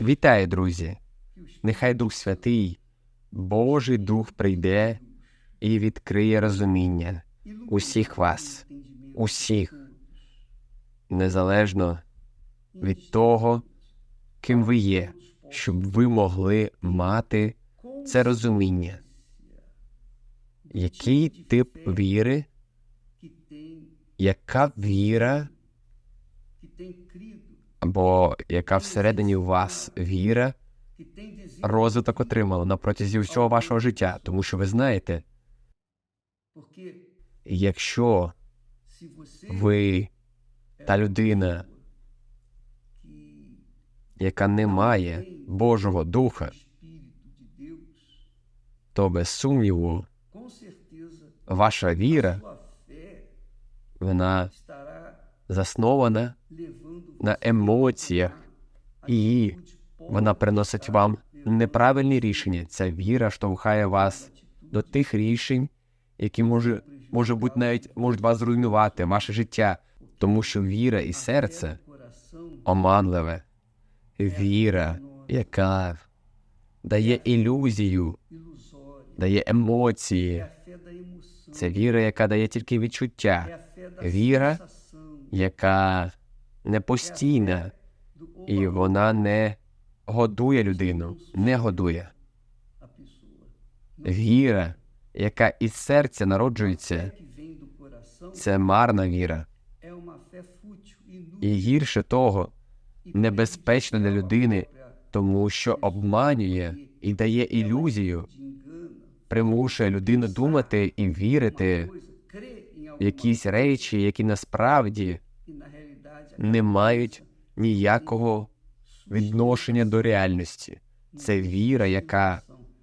Вітаю, друзі! Нехай Дух Святий, Божий Дух прийде і відкриє розуміння усіх вас, усіх, незалежно від того, ким ви є, щоб ви могли мати це розуміння. Який тип віри, яка віра або яка всередині у вас віра, розвиток отримала на протязі всього вашого життя, тому що ви знаєте, якщо ви та людина, яка не має Божого Духа, то без сумніву ваша віра вона заснована на емоціях, і вона приносить вам неправильні рішення. Ця віра штовхає вас до тих рішень, які може, може бути навіть можуть вас зруйнувати, ваше життя, тому що віра і серце оманливе, віра, яка дає ілюзію, дає емоції. Це віра, яка дає тільки відчуття, віра, яка не постійна, і вона не годує людину, не годує. Віра, яка із серця народжується, це марна віра. І гірше того, небезпечно для людини, тому що обманює і дає ілюзію, примушує людину думати і вірити в якісь речі, які насправді не мають ніякого відношення до реальності. Це віра, яка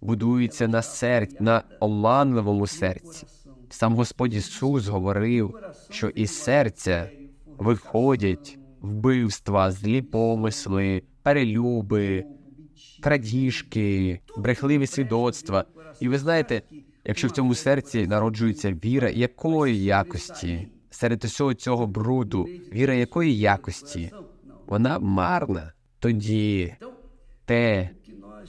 будується на серці, на оманливому серці. Сам Господь Ісус говорив, що із серця виходять вбивства, злі помисли, перелюби, крадіжки, брехливі свідоцтва. І ви знаєте, якщо в цьому серці народжується віра, якої якості серед усього цього бруду, віра якої якості, вона марна. Тоді те,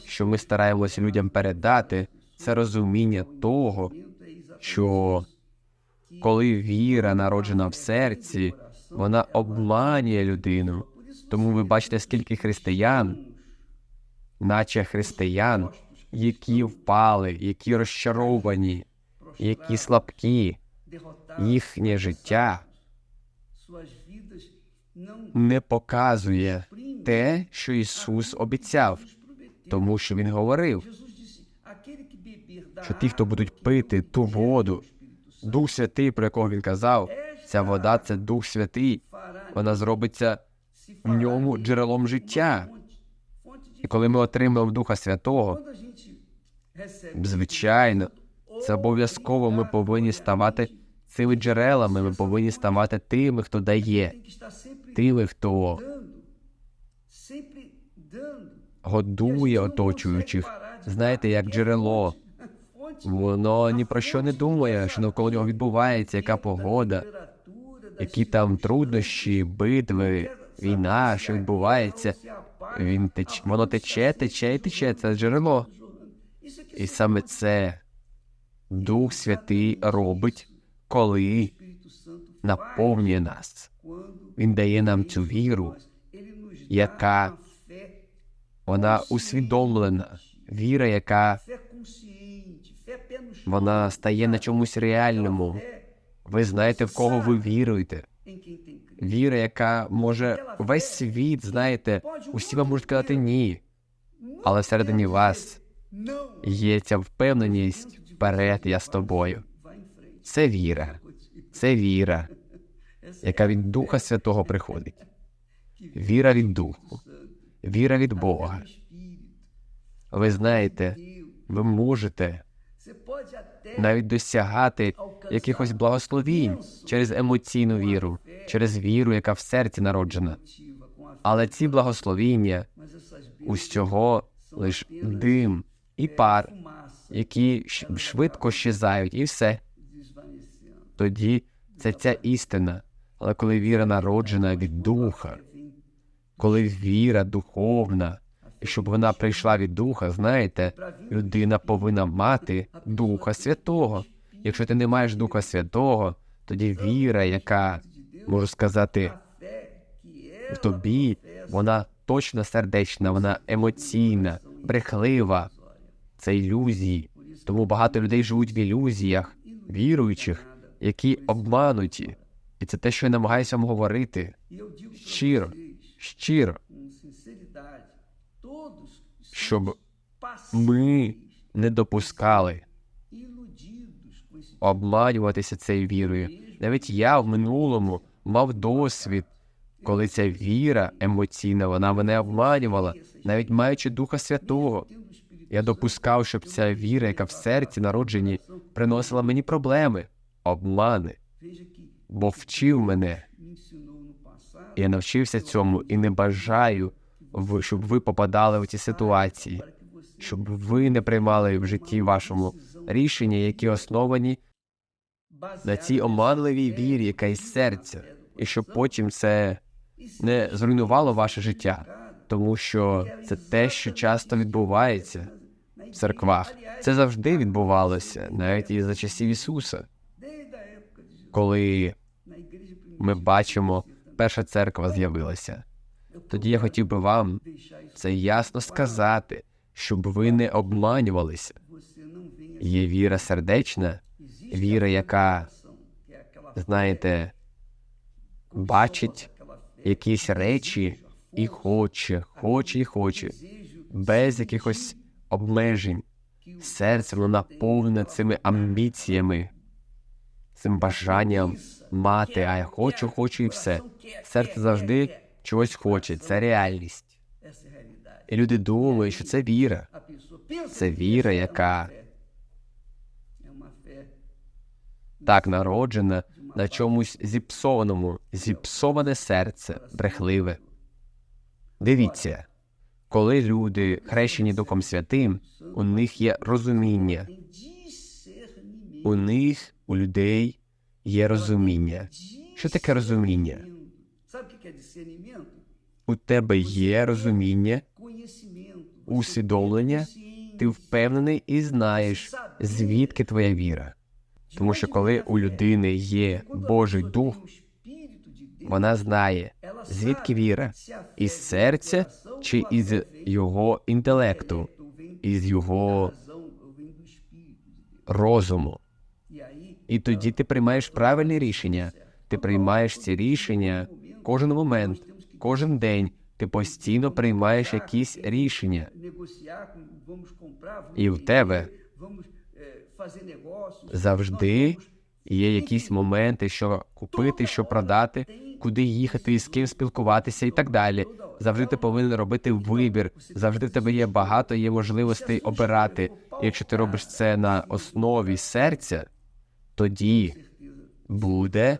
що ми стараємося людям передати, це розуміння того, що коли віра народжена в серці, вона обманює людину. Тому ви бачите, скільки християн, наче християн, які впали, які розчаровані, які слабкі, їхнє життя не показує те, що Ісус обіцяв, тому що Він говорив, що ті, хто будуть пити ту воду, Дух Святий, про якого він казав, ця вода це Дух Святий, вона зробиться в ньому джерелом життя. І коли ми отримаємо Духа Святого, звичайно, це обов'язково ми повинні ставати цими джерелами, ми повинні ставати тими, хто дає, тими, хто годує оточуючих. Знаєте, як джерело. Воно ні про що не думає, що навколо нього відбувається, яка погода, які там труднощі, битви, війна, що відбувається. Він теч... воно тече, тече і тече. Це джерело. І саме це Дух Святий робить, коли наповнює нас. Він дає нам цю віру, яка вона усвідомлена, віра, яка вона стає на чомусь реальному. Ви знаєте, в кого ви віруєте. Віра, яка може весь світ, знаєте, усі вам можуть казати ні, але всередині вас є ця впевненість вперед, я з тобою. Це віра, це віра, яка від Духа Святого приходить. Віра від Духу, віра від Бога. Ви знаєте, ви можете навіть досягати якихось благословінь через емоційну віру, через віру, яка в серці народжена. Але ці благословіння усього лиш дим і пар, які швидко щезають, і все. Тоді це ця істина. Але коли віра народжена від духа, коли віра духовна, і щоб вона прийшла від Духа, знаєте, людина повинна мати Духа Святого. Якщо ти не маєш Духа Святого, тоді віра, яка, можу сказати, в тобі, вона точно сердечна, вона емоційна, брехлива. Це ілюзії. Тому багато людей живуть в ілюзіях, віруючих, які обмануті. І це те, що я намагаюся вам говорити. Щиро, щиро, щоб ми не допускали обманюватися цією вірою. Навіть я в минулому мав досвід, коли ця віра емоційна, вона мене обманювала, навіть маючи Духа Святого. Я допускав, щоб ця віра, яка в серці народжені, приносила мені проблеми, обмани, бо вчив мене. Я навчився цьому і не бажаю, щоб ви попадали в ці ситуації, щоб ви не приймали в житті вашому рішення, які основані на цій оманливій вірі, яка із серця, і щоб потім це не зруйнувало ваше життя, тому що це те, що часто відбувається в церквах. Це завжди відбувалося, навіть і за часів Ісуса, коли ми бачимо, перша церква з'явилася. Тоді я хотів би вам це ясно сказати, щоб ви не обманювалися. Є віра сердечна, віра, яка, знаєте, бачить якісь речі і хоче, хоче і хоче, без якихось обмежень. Серце воно наповнене цими амбіціями, цим бажанням мати, а я хочу, хочу і все. Серце завжди чогось хоче, це реальність. І люди думають, що це віра. Це віра, яка так народжена на чомусь зіпсованому, зіпсоване серце, брехливе. Дивіться, коли люди хрещені Духом Святим, у них є розуміння. У них, у людей є розуміння. Що таке розуміння? У тебе є розуміння, усвідомлення, ти впевнений і знаєш, звідки твоя віра. Тому що коли у людини є Божий Дух, вона знає, звідки віра, із серця чи із його інтелекту, із його розуму. І тоді ти приймаєш правильне рішення. Ти приймаєш ці рішення кожен момент, кожен день. Ти постійно приймаєш якісь рішення. І в тебе Завжди є якісь моменти, що купити, що продати, куди їхати і з ким спілкуватися і так далі. Завжди ти повинен робити вибір. Завжди в тебе є багато є можливостей обирати. Якщо ти робиш це на основі серця, тоді буде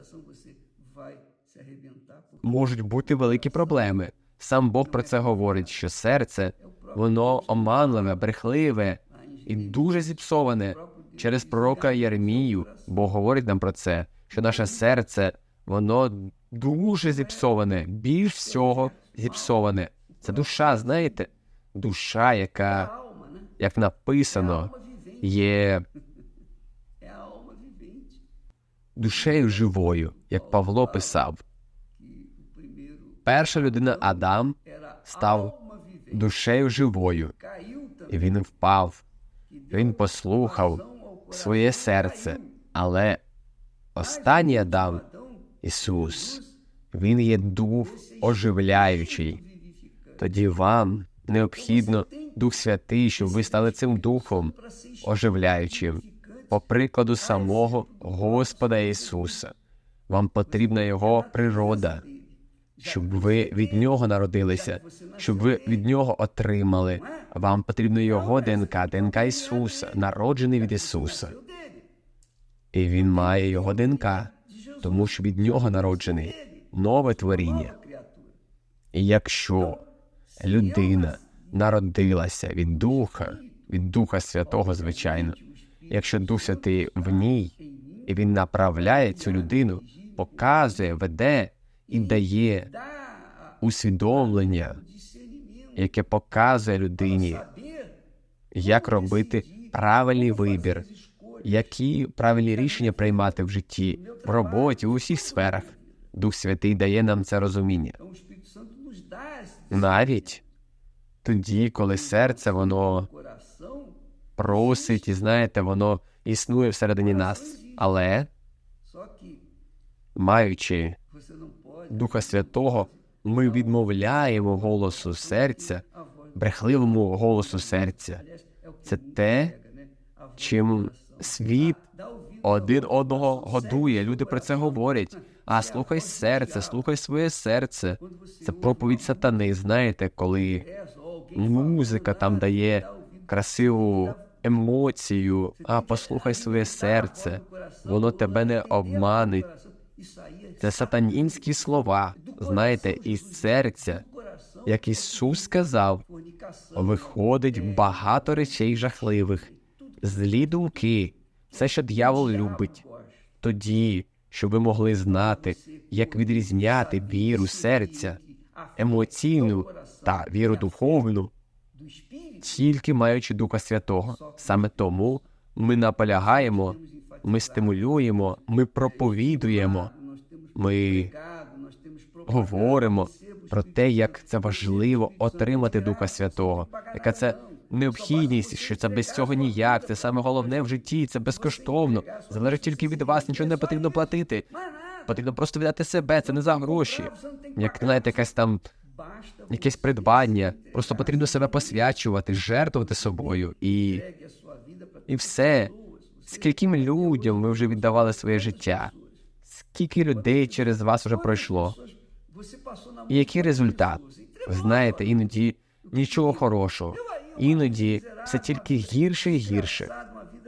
можуть бути великі проблеми. Сам Бог про це говорить, що серце воно оманливе, брехливе і дуже зіпсоване через пророка Єремію. Бог говорить нам про це, що наше серце воно дуже зіпсоване, більш всього зіпсоване. Це душа, знаєте, душа, яка, як написано, є душею живою, як Павло писав. Перша людина Адам став душею живою, і він впав. Він послухав своє серце, але останній Адам, Ісус, Він є дух оживляючий. Тоді вам необхідно Дух Святий, щоб ви стали цим духом оживляючим, по прикладу самого Господа Ісуса. Вам потрібна Його природа, щоб ви від Нього народилися, щоб ви від Нього отримали. Вам потрібно Його ДНК, ДНК Ісуса, народжений від Ісуса. І Він має Його ДНК, тому що від Нього народжений нове творіння. І якщо людина народилася від Духа, від Духа Святого, звичайно, якщо Дух Святий в ній, і він направляє цю людину, показує, веде і дає усвідомлення, яке показує людині, як робити правильний вибір, які правильні рішення приймати в житті, в роботі, у всіх сферах. Дух Святий дає нам це розуміння. Навіть тоді, коли серце воно просить, і знаєте, воно існує всередині нас. Але маючи Духа Святого, ми відмовляємо голосу серця, брехливому голосу серця. Це те, чим світ один одного годує. Люди про це говорять. А слухай серце, слухай своє серце. Це проповідь сатани. Знаєте, коли музика там дає красиву емоцію. А послухай своє серце, воно тебе не обманить. Це сатанінські слова. Знаєте, із серця, як Ісус сказав, виходить багато речей жахливих, злі думки, все, що дьявол любить. Тоді, щоб ви могли знати, як відрізняти віру серця, емоційну та віру духовну, тільки маючи Духа Святого. Саме тому ми наполягаємо, ми стимулюємо, ми проповідуємо, ми говоримо про те, як це важливо отримати Духа Святого, яка це необхідність, що це без цього ніяк. Це саме головне в житті, це безкоштовно. Залежить тільки від вас, нічого не потрібно платити. Потрібно просто віддати себе, це не за гроші. Як знаєте, якась там якесь придбання. Просто потрібно себе посвячувати, жертвувати собою і, і все. Скільким людям ви вже віддавали своє життя? Скільки людей через вас вже пройшло? І який результат? Ви знаєте, іноді нічого хорошого. Іноді все тільки гірше і гірше.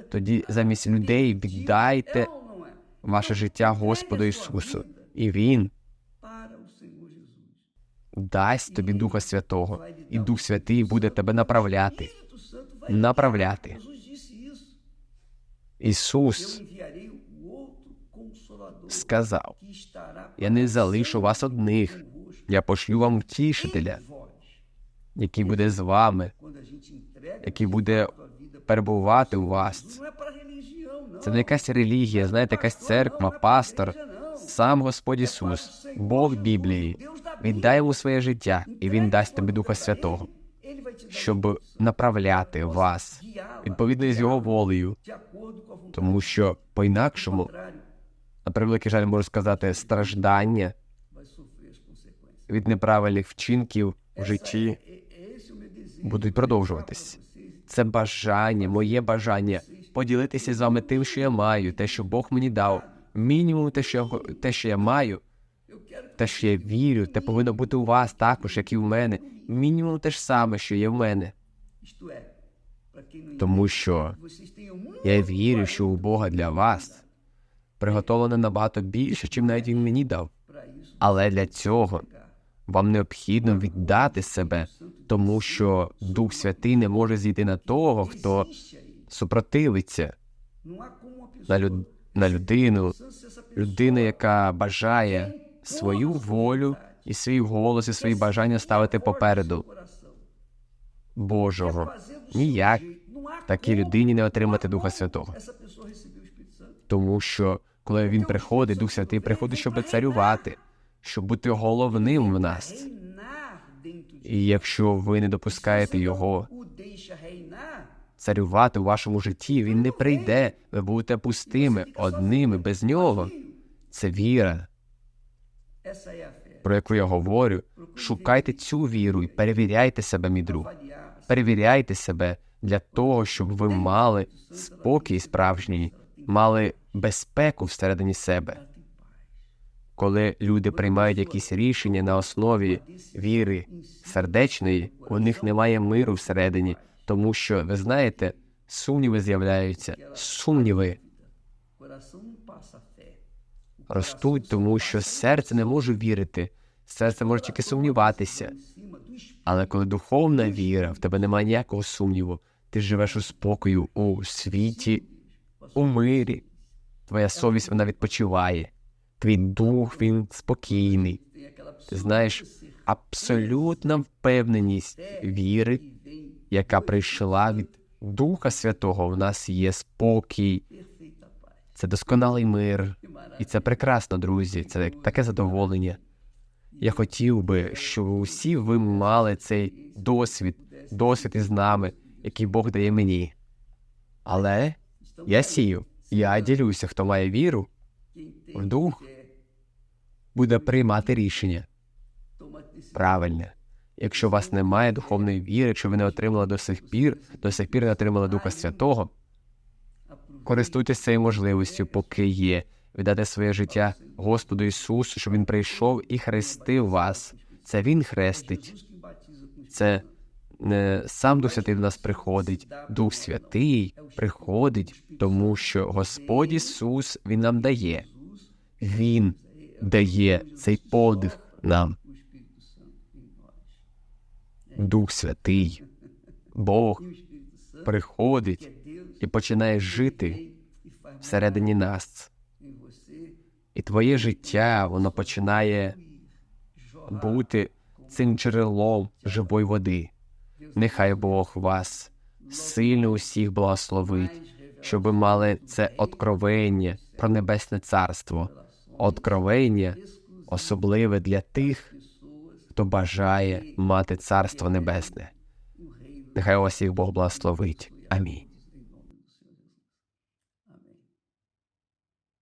Тоді замість людей віддайте ваше життя Господу Ісусу, і Він дасть тобі Духа Святого, і Дух Святий буде тебе направляти. Направляти. Ісус сказав: Я не залишу вас одних, я пошлю вам втішителя, який буде з вами, який буде перебувати у вас. Це не якась релігія, знаєте, якась церква, пастор, сам Господь Ісус, Бог Біблії. Віддай йому своє життя, і Він дасть тобі Духа Святого, щоб направляти вас відповідно з його волею, тому що по-інакшому, на превеликий жаль, можу сказати, страждання від неправильних вчинків в житті будуть продовжуватись. Це бажання, моє бажання поділитися з вами тим, що я маю, те, що Бог мені дав. Мінімум те, що я, те, що я маю, те, що я вірю, те повинно бути у вас також, як і в мене. Мінімум те ж саме, що є в мене. Тому що я вірю, що у Бога для вас приготовлено набагато більше, чим навіть він мені дав. Але для цього вам необхідно віддати себе, тому що Дух Святий не може зійти на того, хто супротивиться на, люд... на людину, людина, яка бажає свою волю і свій голос, і свої бажання ставити попереду Божого. Ніяк такій людині не отримати Духа Святого. Тому що коли він приходить, Дух Святий приходить, щоб царювати, щоб бути головним в нас. І якщо ви не допускаєте його царювати у вашому житті, він не прийде. Ви будете пустими, одними, без нього. Це віра, про яку я говорю. Шукайте цю віру і перевіряйте себе, мій друг. Перевіряйте себе для того, щоб ви мали спокій справжній, мали безпеку всередині себе. Коли люди приймають якісь рішення на основі віри сердечної, у них немає миру всередині, тому що ви знаєте, сумніви з'являються. Сумніви ростуть, тому що серце не може вірити, серце може тільки сумніватися. Але коли духовна віра, в тебе немає ніякого сумніву, ти живеш у спокою, у світі, у мирі. Твоя совість вона відпочиває. Твій дух він спокійний. Ти знаєш, абсолютна впевненість віри, яка прийшла від Духа Святого. У нас є спокій, це досконалий мир, і це прекрасно, друзі. Це таке задоволення. Я хотів би, щоб усі ви мали цей досвід, досвід із нами, який Бог дає мені. Але я сію, я ділюся, хто має віру, в дух буде приймати рішення правильне. Якщо у вас немає духовної віри, якщо ви не отримали до сих пір, до сих пір не отримали Духа Святого, користуйтесь цією можливістю, поки є. Віддати своє життя Господу Ісусу, щоб Він прийшов і хрестив вас. Це Він хрестить. Це не сам Дух Святий до нас приходить. Дух Святий приходить, тому що Господь Ісус Він нам дає. Він дає цей подих нам. Дух Святий, Бог приходить і починає жити всередині нас. І твоє життя воно починає бути цим джерелом живої води. Нехай Бог вас сильно усіх благословить, щоб ви мали це откровення про небесне царство, откровення особливе для тих, хто бажає мати царство небесне. Нехай вас їх Бог благословить. Амінь.